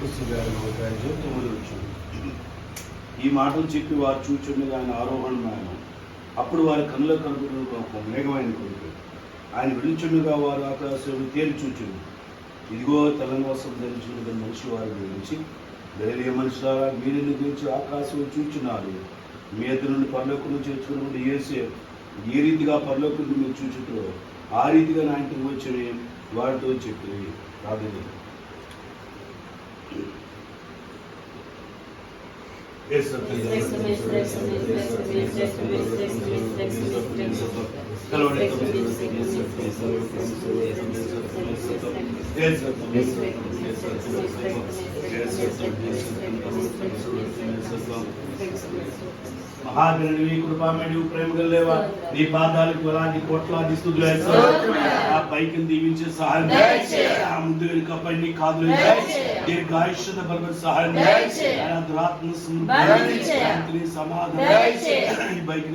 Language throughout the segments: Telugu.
వచ్చింది ఈ మాటలు చెప్పి వారు చూచుండగా ఆయన ఆరోహణమైన అప్పుడు వారి కనుల కనుగొని ఒక మేఘమైన కొడుకు ఆయన విడుచుండగా వారు ఆకాశం తేలి చూచుండు ఇదిగో తెలంగాణ ధరించుకున్న మనిషి వారి గురించి ధైర్య మనుషులారా మీరిని గురించి ఆకాశం చూచున్నారు? మీ ఇద్దరు నుండి పరలోకం చేర్చుకున్నప్పుడు ఏసే ఏ రీతిగా పరలోకం మీరు చూచుతో ఆ రీతిగా నా ఇంటికి వచ్చిన వారితో చెప్పి ప్రార్థన Yes, sir. Yes, sir. మహాగణవి Krupamani ప్రేమ గల్లేవా నీ పాదాలకు వేలాది కోట్లాది స్థుతులు. ఆ పైకి దీవించే సహాయం. ఆ ముందు వెనుక పై నీ కాదులు దయచేయి. దీర్ఘాయుష్యత బలపడి సహాయం. ఆయన దురాత్మ. శాంతిని సమాధానం. ఈ బైక్.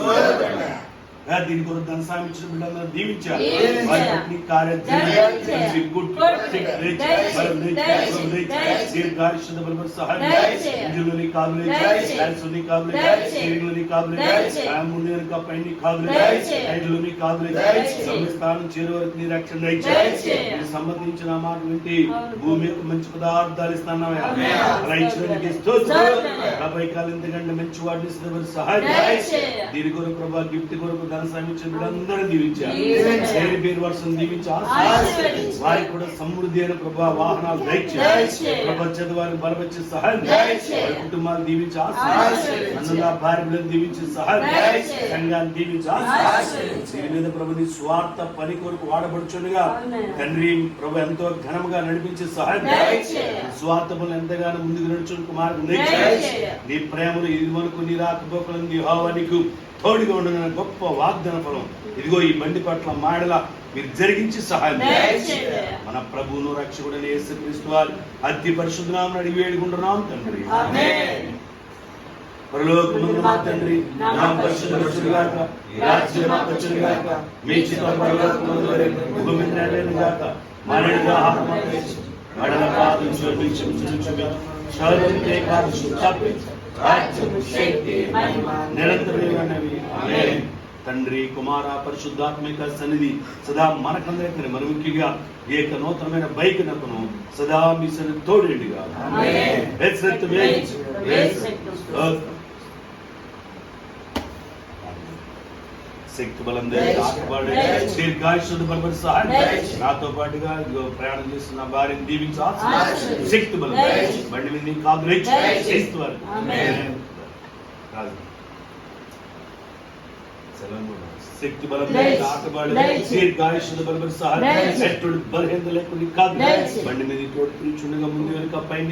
ఆ, దీని కొరకు ధన సాయం ఇచ్చిన బిడ్డలందరూ దీవించారు. వారి పట్ల నీ కార్యం చేయండి. దయచేయి. మంచి గుడ్. Sick rich. బలం రిచ్. బలం రిచ్. దీర్ఘాయుష్యత బలపడి సహాయం దయచేయి. ఇంజులు నీ కాదులు దయచేయి. క్యాన్సర్ నీ కాదులు దయచేయి. స్టీరింగ్లు నీ కాదులు దయచేయి. ఆ ముందు వెనుక పై నీ కాదులు దయచేయి. ఐదులు నీ కాదులు. సమయస్థానం చేరే వరకు నీ రక్షణ దయచేయి. సంబంధించిన మాట వింటి. భూమి యొక్క మంచి పదార్థాలు. రైతులకి ఈ కాలం ఎందుకంటే మంచి వాటిని సహాయం. దీని కొరకు ప్రభా గిఫ్ట్ కొరకు ధన సమీక్ష అందరూ దీవించారు దీవించారు. పేరు పేరు వర్షం దీవించి ఆశీర్వదించు. వారికి కూడా సమృద్ధి అయిన ప్రభా వాహనాలు. ప్రపంచ వారిని బలపరిచే సహాయం. వారి కుటుంబాలు దీవించి. అన్నదా భార్య బిడ్డలు దీవించి సహాయం. సంఘాన్ని దీవించి. దీని మీద ప్రభు నీ స్వార్థ పని కొరకు వాడబడుచుండగా ఆమేన్. తండ్రి ప్రభు ఎంతో ఘనముగా నడిపించే సహాయం దయచేయి. స్వార్థములు ఎంతగానో ముందుకు నడుచుకు మార్గం. నీ ప్రేమను ఇది వరకు నీ రాకపోకలను నీ హోవా నీకు తోడుగా ఉండన గొప్ప వాగ్దాన ఫలం ఇదిగో ఈ బండి పట్ల మాడల మీరు జరిగించి సహాయం. మన ప్రభువును రక్షకుడని యేసుక్రీస్తు వారి అతి పరిశుద్ధనామం అడిగి వేడుకుంటున్నాం తండ్రి ఆమేన్. పరలోకమందు మా తండ్రి నా పరిశుద్ధుడుగాక రాజ్యం మాకు వచ్చునుగాక మీ చిత్తం పరలోకమందు వలె భూమి మీద నెరవేరునుగాక మరణిగా ఆహారం మాకు దయచేయండి. మడల పాదం చూపించుచుచుగా శౌర్యంతే కాదు తప్పి రాజ్యం శక్తి మహిమ నిరంతరమైనవి. తండ్రి కుమార పరిశుద్ధాత్మిక సన్నిధి సదా మనకందరికీ మరి ముఖ్యంగా ఏక నూతనమైన బైక్ నకును సదా మీ సన్నిధి తోడేండిగా శక్తి బలం. దీర్ఘాయుష్ను బలపడి సహాయం. నాతో పాటుగా ప్రయాణం చేస్తున్న భార్యని దీవించు ఆశీర్వదించు. శక్తి బలం. బండి మీద నీ కాదు దయచేయి. చేస్తువారు ఆమేన్. శక్తి బలం. దీర్ఘాయుష్ను బలపడి సహాయం. ఎట్టుడు బలహీనత లేకుండా కాదు. బండి మీద తోడు కూర్చుండగా ముందు వెనుక పైన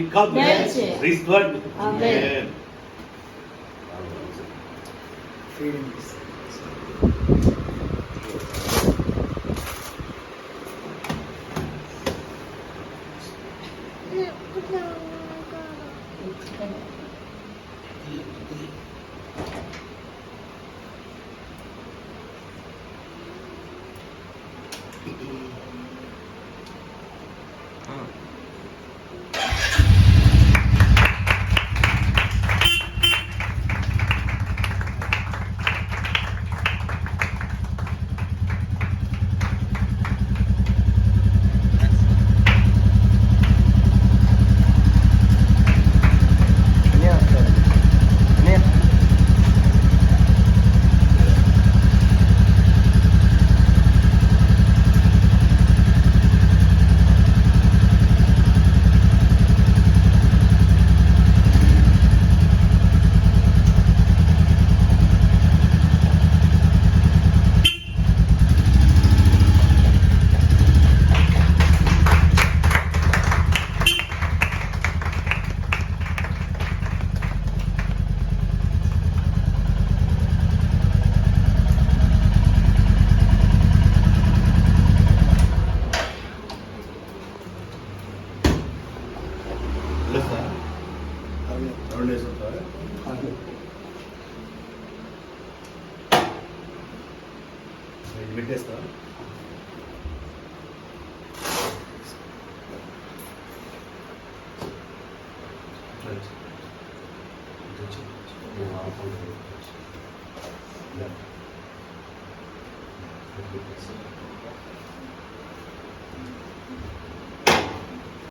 놀랬어요? 아니요. 놀랬었어요? 아니요. 이백했어요? Thank you.